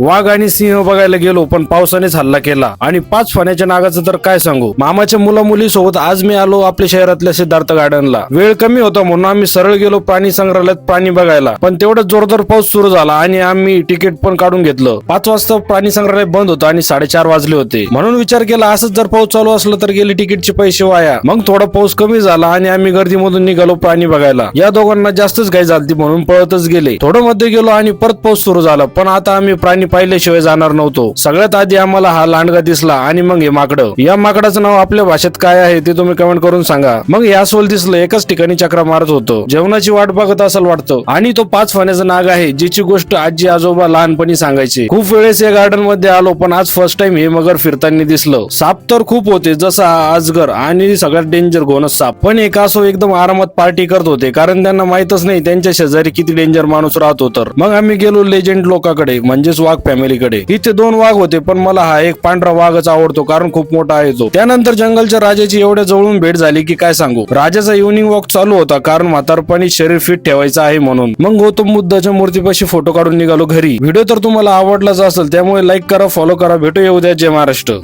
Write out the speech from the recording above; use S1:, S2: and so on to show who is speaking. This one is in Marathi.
S1: वाघ आणि सिंह बघायला गेलो पण पावसानेच हल्ला केला. आणि पाच फण्याच्या नागाचं तर काय सांगू? मामाच्या मुला मुली सोबत आज मी आलो आपल्या शहरातल्या सिद्धार्थ गार्डनला. वेळ कमी होता म्हणून आम्ही सरळ गेलो प्राणी संग्रहालयात प्राणी बघायला. पण तेवढा जोरदार पाऊस सुरू झाला आणि आम्ही तिकीट पण काढून घेतलं. पाच वाजता प्राणी संग्रहालय बंद होतं आणि साडेचार वाजले होते. म्हणून विचार केला असंच जर पाऊस चालू असलं तर गेले तिकीटचे पैसे वाया. मग थोडा पाऊस कमी झाला आणि आम्ही गर्दीमधून निघालो प्राणी बघायला. या दोघांना जास्तच घाई झालती म्हणून पळतच गेले. थोडं मध्ये गेलो आणि परत पाऊस सुरू झाला पण आता आम्ही प्राणी पाहिल्याशिवाय जाणार नव्हतो. सगळ्यात आधी आम्हाला हा लांडगा दिसला आणि मग हे माकडं. या माकडाचं नाव आपल्या भाषेत काय आहे ते तुम्ही कमेंट करून सांगा. मग हे अस्वल दिसलं एकाच ठिकाणी चक्रा मारत होतो. जेवणाची वाट बघत असेल वाटतं. आणि तो पाच फण्याचा नाग आहे जिची गोष्ट आजी आजोबा लहानपणी सांगायची. खूप वेळेस या गार्डनमध्ये आलो पण आज फर्स्ट टाइम हे मगर फिरताना दिसलं. साप तर खूप होते जसा आजगर आणि सगळ्यात डेंजर गोनस साप. पण एक असो एकदम आरामात पार्टी करत होते कारण त्यांना माहितच नाही त्यांच्या शेजारी किती डेंजर माणूस राहतो तर. मग आम्ही गेलो लेजंड लोकांकडे म्हणजेच वाघ फॅमिलीकडे इथे दोन वाघ होते पण मला हा एक पांढरा वाघच आवडतो कारण खूप मोठा आहे तो. त्यानंतर जंगलच्या राजाची एवढ्या जवळून भेट झाली की काय सांगू? राजाचा इव्हनिंग वॉक चालू होता कारण म्हातारपणी शरीर फिट ठेवायचं आहे म्हणून. मग गौतम बुद्धाच्या मूर्तीपाशी फोटो काढून निघालो घरी. व्हिडिओ तर तुम्हाला आवडलाच असेल त्यामुळे लाईक करा फॉलो करा भेटू येऊ द्या जय महाराष्ट्र.